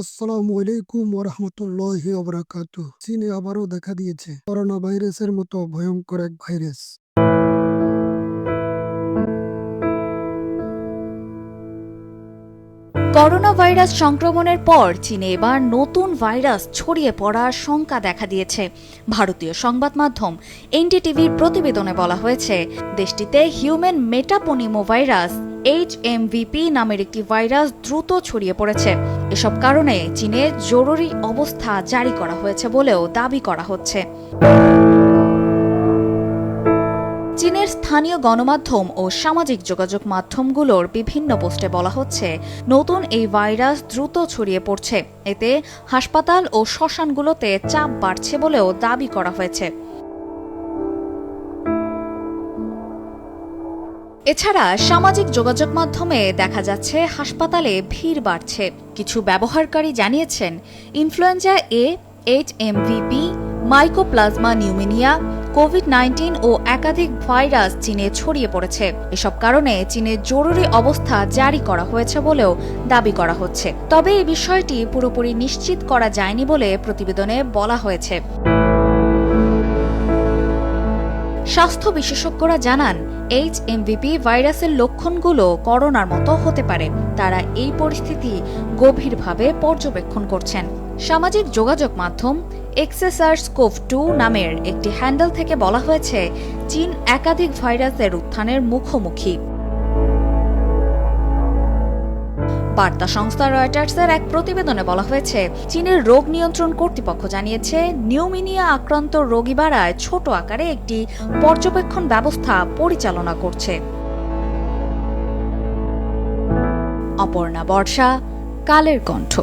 আসসালামু আলাইকুম ওবরাকাতু চীনে আবারও দেখা দিয়েছে করোনা ভাইরাসের মতো ভয়ঙ্কর এক ভাইরাস। করোনা ভাইরাস সংক্রমণের পর চীনে এবার নতুন ভাইরাস ছড়িয়ে পড়ার শঙ্কা দেখা দিয়েছে। ভারতীয় সংবাদ মাধ্যম এনডিটিভির প্রতিবেদনে বলা হয়েছে, দেশটিতে human metapneumovirus, H MVP নামের একটি ভাইরাস দ্রুত ছড়িয়ে পড়েছে। এসব কারণে চীনে জরুরি অবস্থা জারি করা হয়েছে বলেও দাবি করা হচ্ছে। চীনের স্থানীয় গণমাধ্যম ও সামাজিক যোগাযোগ মাধ্যমগুলোর বিভিন্ন পোস্টে বলা হচ্ছে, নতুন এই ভাইরাস দ্রুত ছড়িয়ে পড়ছে। এতে হাসপাতাল ও শ্মশানগুলোতে চাপ বাড়ছে বলেও দাবি করা হয়েছে। এছাড়া সামাজিক যোগাযোগ মাধ্যমে দেখা যাচ্ছে হাসপাতালে ভিড় বাড়ছে। কিছু ব্যবহারকারী জানিয়েছেন, influenza A, H MVP mycoplasma pneumonia, COVID nineteen ও একাধিক ভাইরাস চীনে ছড়িয়ে পড়েছে। এসব কারণে চীনে জরুরি অবস্থা জারি করা হয়েছে বলেও দাবি করা হচ্ছে। তবে এই বিষয়টি পুরোপুরি নিশ্চিত করা যায়নি বলে প্রতিবেদনে বলা হয়েছে। স্বাস্থ্য বিশেষজ্ঞরা জানান এইচ এমভিপি ভাইরাসের লক্ষণগুলো করোনার মতো হতে পারে। তারা এই পরিস্থিতি গভীরভাবে পর্যবেক্ষণ করছেন। সামাজিক যোগাযোগ মাধ্যম এক্সেসার্স কোভ টু নামের একটি হ্যান্ডেল থেকে বলা হয়েছে, চীন একাধিক ভাইরাসের উত্থানের মুখোমুখি। বার্তা সংস্থা রয়টার্সের এক প্রতিবেদনে বলা হয়েছে, চীনের রোগ নিয়ন্ত্রণ কর্তৃপক্ষ জানিয়েছে, নিউমিনিয়া আক্রান্ত রোগী বাড়ায় ছোট আকারে একটি পর্যবেক্ষণ ব্যবস্থা পরিচালনা করছে। অপর্ণা বর্ষা, কালের কণ্ঠ।